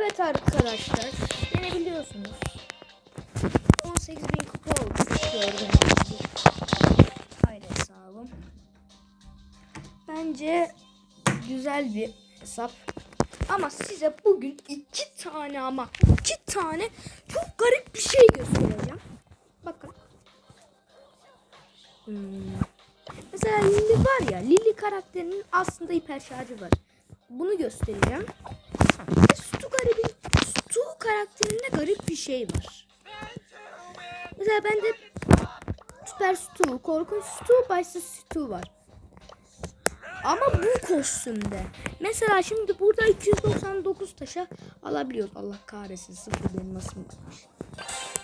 Evet arkadaşlar. Yine biliyorsunuz. 18 bin kupa oldu. Gördüğünüz gibi. Hesabım. Bence güzel bir hesap. Ama size bugün iki tane ama iki tane çok garip bir şey göstereceğim. Bakın. Hmm. Mesela Lily var ya, Lily karakterinin aslında hiper şarjı var. Bunu göstereceğim. Ve Stu garibin, Stu karakterinde garip bir şey var. Mesela bende Süper Stu, Korkunç Stu, Başsız Stu var. Ama bu kostümde. Mesela şimdi burada 299 taşa alabiliyoruz. Allah kahretsin sıfır benim nasıl varmış.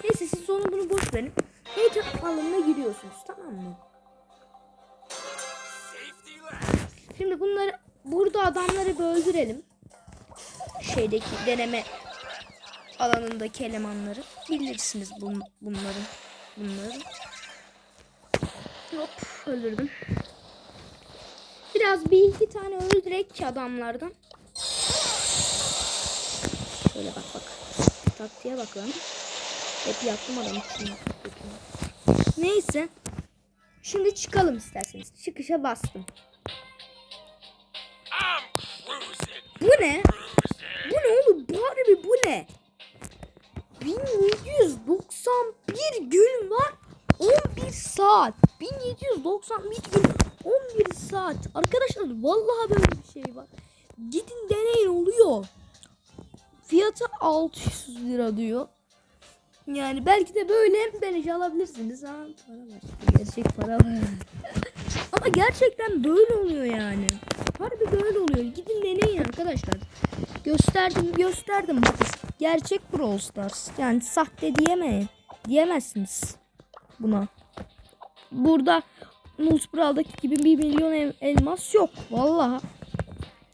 Neyse siz onu bunu boş verin. Hate alanına giriyorsunuz tamam mı? Şimdi bunları burada adamları bir öldürelim. Şeydeki deneme alanındaki elemanları bilirsiniz bun, bunları. Bunları. Hop öldürdüm. Biraz bir iki tane öldürek ki adamlardan. Şöyle bak bak. Taktiğe bak lan. Hep yaptım adamı. Neyse. Şimdi çıkalım isterseniz. Çıkışa bastım. Bu ne? 1791 gün 11 saat. Arkadaşlar vallahi böyle bir şey var. Gidin deneyin oluyor. Fiyatı 600 lira diyor. Yani belki de böyle beleş alabilirsiniz. Ha, para var. Gerçek para var. Ama gerçekten böyle oluyor yani. Harbi böyle oluyor. Gidin deneyin arkadaşlar. Gösterdim gösterdim. Gerçek Brawl Stars. Yani sahte diyemeyin. Diyemezsiniz buna. Burada Nusbral'daki gibi bir milyon el- elmas yok. Vallahi.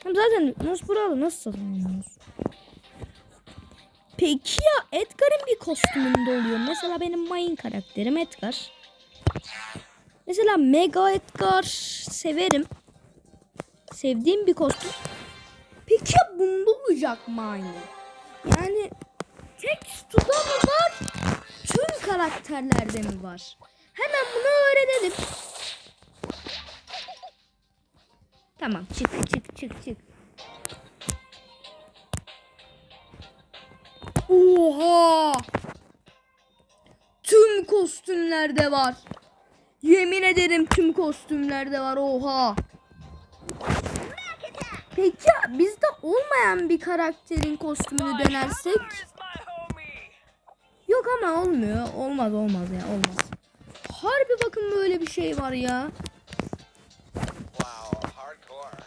Hem zaten Nusbral'ı nasıl satın alıyorsunuz? Peki ya Edgar'ın bir kostümünde oluyor. Mesela benim main karakterim Edgar. Mesela Mega Edgar severim. Sevdiğim bir kostüm. Peki ya bunda olacak mı? Yani tek Stu'da mı var? Tüm karakterlerde mi var? Hemen bunu öğrenelim. Tamam çık çık çık çık. Oha! Tüm kostümlerde var. Yemin ederim tüm kostümlerde var. Oha! Peki ya bizde olmayan bir karakterin kostümünü denersek? Yok ama olmuyor. Olmaz olmaz ya olmaz. Harbi bakın böyle bir şey var ya.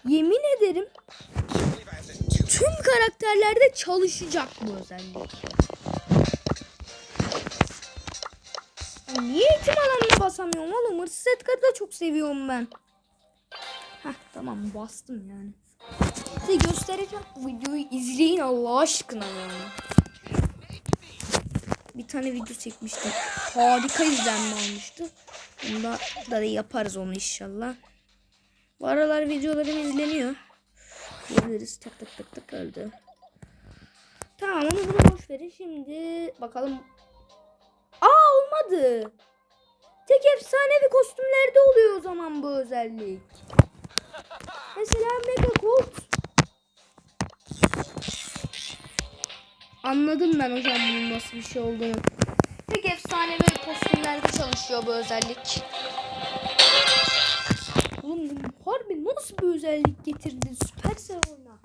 Yemin ederim tüm karakterlerde çalışacak bu özellik. Niye eğitim alanına basamıyorum oğlum? Hırsız Edgar'ı da çok seviyorum ben. Heh tamam bastım yani. Size göstereceğim. Bu videoyu izleyin Allah aşkına yani. Bir tane video çekmiştim. Harika izlenme almıştı. Bunda da yaparız onu inşallah. Bu aralar videolarım izleniyor. Diyebiliriz. Tak tak tak tak öldü. Tamam onu bunu boş verin. Şimdi bakalım. Aa olmadı. Tek efsanevi kostümlerde oluyor o zaman bu özellik. Mesela Mega Colt. Anladım ben hocam bunun nasıl bir şey olduğunu. Tek efsanevi kostümlerde çalışıyor bu özellik. Oğlum harbi nasıl bir özellik getirdi Supercell oyuna?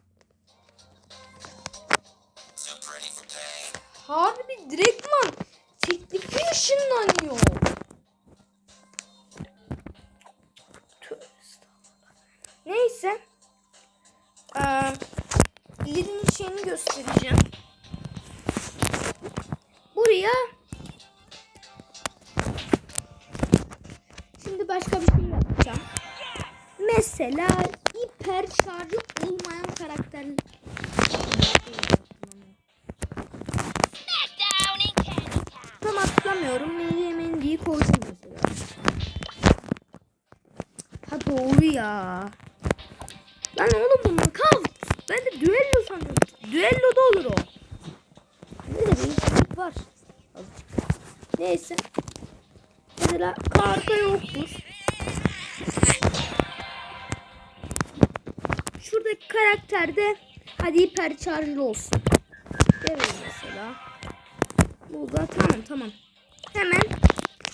Harbi direktman teklifi ışınlanıyor. Neyse. Ee, Lid'in şeyini göstereceğim. Buraya Şimdi başka bir şey yapacağım. Mesela hiper şarjı olmayan karakter. Tam atlamıyorum. Milli Mendy'yi koydum mesela. Ha doğru ya. Lan oğlum bu knockout. Ben de düello sanıyorum. Düello da olur o. var. Azıcık. Neyse. Mesela karta yoktur. Şuradaki karakterde hadi hiper charge'lı olsun. Demeyin mesela. Bu da tamam tamam. Hemen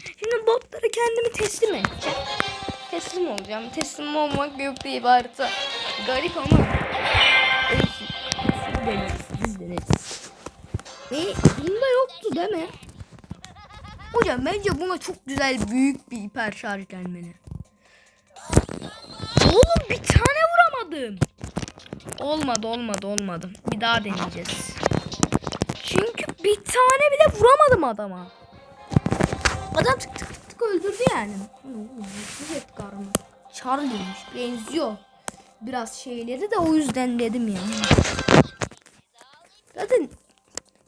şimdi botlara kendimi teslim edeceğim. Teslim olacağım. Teslim olmak değil bu harita. Garip ama. Biz deneriz. Biz deneriz. Ne? Bunda yoktu değil mi? Hocam bence buna çok güzel büyük bir hiper şarj gelmeli. Oğlum bir tane. Olmadı olmadı olmadı. Bir daha deneyeceğiz. Çünkü bir tane bile vuramadım adama. Adam tık tık tık tık öldürdü yani. Evet karma. Charlie'miş benziyor. Biraz şeyleri de o yüzden dedim yani. Zaten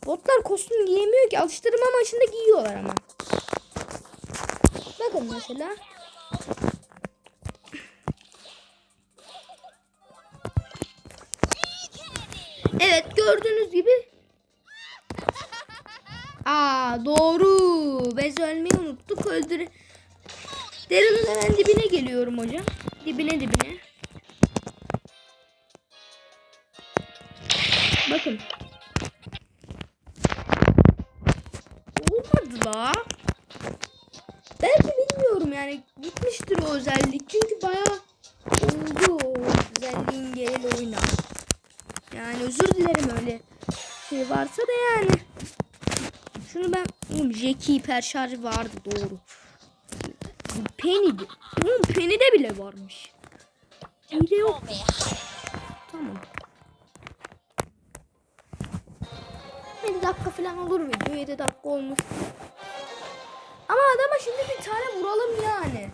botlar kostüm giyemiyor ki alıştırma maçında giyiyorlar ama. Bakın mesela. Gördüğünüz gibi. Aa doğru. Biz ölmeyi unuttuk. Öldür. Derinin hemen dibine geliyorum hocam. Dibine dibine. Bakın. Olmadı la. Belki bilmiyorum yani gitmiştir o özellik. Çünkü bayağı oldu o özelliğin geleli oyuna. Yani özür dilerim öyle şey varsa da yani. Şunu ben oğlum Jackie hiper şarj vardı doğru. Penny'di. Oğlum Penny'de bile varmış. Bir de yok. Tamam. 7 dakika falan olur video. 7 dakika olmuş. Ama adama şimdi bir tane vuralım yani.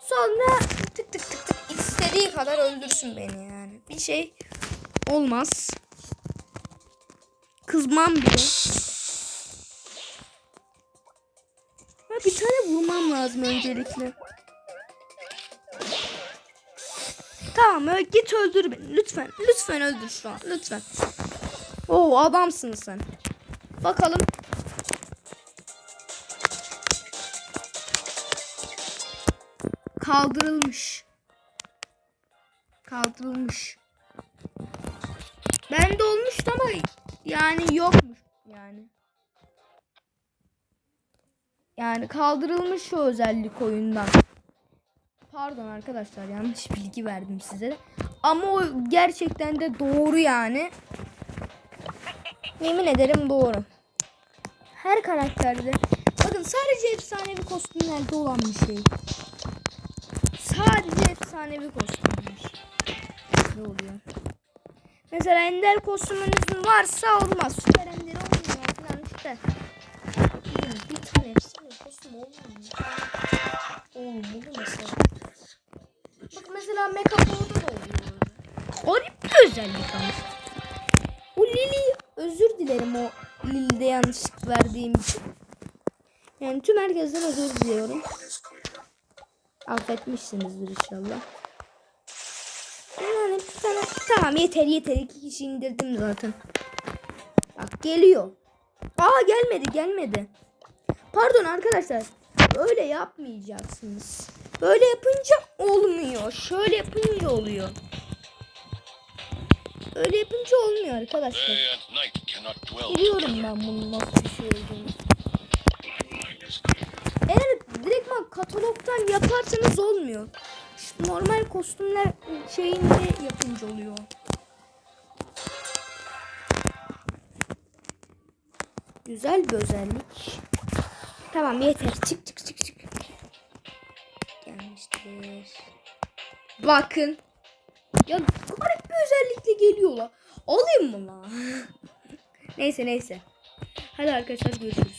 Sonra tık tık tık tık istediği kadar öldürsün beni yani. Bir şey olmaz. Kızmam bile. Ha, bir tane vurmam lazım öncelikle. Tamam git öldür beni. Lütfen. Lütfen öldür şu an. Lütfen. Oo adamsın sen. Bakalım. Kaldırılmış. Kaldırılmış. Bende olmuştu ama yani yokmuş yani. Yani kaldırılmış şu özellik oyundan. Pardon arkadaşlar yanlış bilgi verdim size. Ama o gerçekten de doğru yani. Yemin ederim doğru. Her karakterde bakın sadece efsanevi kostümlerde olan bir şey. Sadece efsanevi kostümler. Ne oluyor? Mesela ender kostümünüzün varsa olmaz. Süper ender olmuyor falan işte. Bir tane efsane kostüm olmuyor. Oğlum bu mesela. Bak mesela Mecha Bow'da da oluyor. Garip bir özellik ama. O Lily özür dilerim o Lily'de yanlışlık verdiğim için. Yani tüm herkesten özür diliyorum. Affetmişsinizdir inşallah. Tane tamam yeter yeter iki kişi indirdim zaten. Bak geliyor. Aa gelmedi gelmedi. Pardon arkadaşlar. Öyle yapmayacaksınız. Böyle yapınca olmuyor. Şöyle yapınca oluyor. Öyle yapınca olmuyor arkadaşlar. Biliyorum ben bunun nasıl bir şey olduğunu. Eğer direktman katalogdan yaparsanız olmuyor. Normal kostümler şeyinde yapınca oluyor. Güzel bir özellik. Tamam yeter. Çık çık çık çık. Gelmiştir. Bakın. Ya garip bir özellikle geliyorlar. Alayım mı lan? neyse neyse. Hadi arkadaşlar görüşürüz.